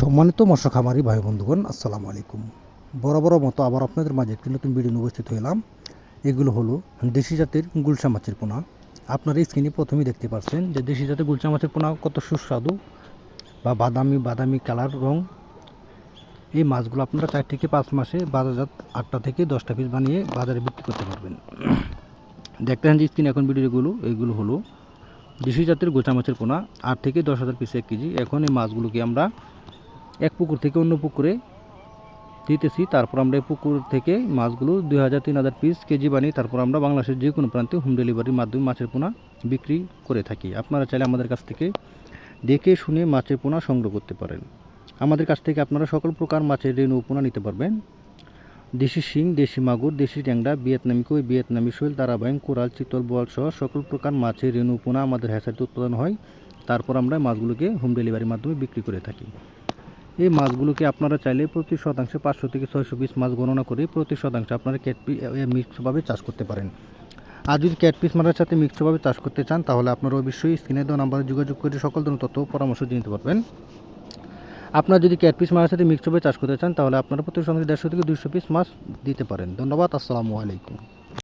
সম্মানিত মৎস্য খামারি ভাই বন্ধুগণ, আসসালামু আলাইকুম। বড় বড় মতো আবার আপনাদের মাঝে একটি নতুন ভিডিও উপস্থিত হলাম এগুলো হলো দেশি জাতের গুলশা মাছের পোনা। আপনারা স্ক্রিনে প্রথমেই দেখতে পাচ্ছেন যে দেশি জাতের গুলশা মাছের পোনা কত সুস্বাদু বা বাদামি বাদামি কালার, রং। এই মাছগুলো আপনারা চার থেকে পাঁচ মাসে বাজারজাত আটটা থেকে দশটা পিস বানিয়ে বাজারে বিক্রি করতে পারবেন। দেখতেছেন যে স্ক্রিনে এখন ভিডিওগুলো এইগুলো হলো দেশি জাতের গোচা মাছের পোনা, আট থেকে দশ হাজার পিস এক কেজি। এখন এই মাছগুলোকে আমরা এক পুকুর থেকে অন্য পুকুরে দিতেছি। তারপর আমরা এই পুকুর থেকে মাছগুলো দুই হাজার, তিন হাজার পিস কেজি বানিয়ে তারপর আমরা বাংলাদেশের যে কোনো প্রান্তে হোম ডেলিভারির মাধ্যমে মাছের পোনা বিক্রি করে থাকি। আপনারা চাইলে আমাদের কাছ থেকে দেখে শুনে মাছের পোনা সংগ্রহ করতে পারেন। আমাদের কাছ থেকে আপনারা সকল প্রকার মাছের রেণু পোনা নিতে পারবেন। দেশি শিং, দেশি মাগুর, দেশি ট্যাংরা, ভিয়েতনামি কই, ভিয়েতনামি শৈল তারাবাইন কোরাল, চিতল বোয়াল সহ সকল প্রকার মাছের রেণু পোনা আমাদের হ্যাসারিতে উৎপাদন হয়। তারপর আমরা মাছগুলোকে হোম ডেলিভারির মাধ্যমে বিক্রি করে থাকি। এই মাছগুলোকে আপনারা চাইলে প্রতি শতাংশে পাঁচশো থেকে ছয়শো পিস মাছ গণনা করে প্রতি শতাংশে আপনারা ক্যাটপি মিক্সভাবে চাষ করতে পারেন। আর যদি ক্যাটপিস মারার সাথে মিক্সভাবে চাষ করতে চান, তাহলে আপনারা অবশ্যই স্ক্রিনে দেওয়া নাম্বারে যোগাযোগ করে সকল ধরনের তথ্য পরামর্শ নিতে পারবেন। আপনারা যদি ক্যাটপিস মারার সাথে মিক্সভাবে চাষ করতে চান, তাহলে আপনারা প্রতি শতাংশে দেড়শো থেকে দুশো পিস মাছ দিতে পারেন। ধন্যবাদ, আসসালামু আলাইকুম।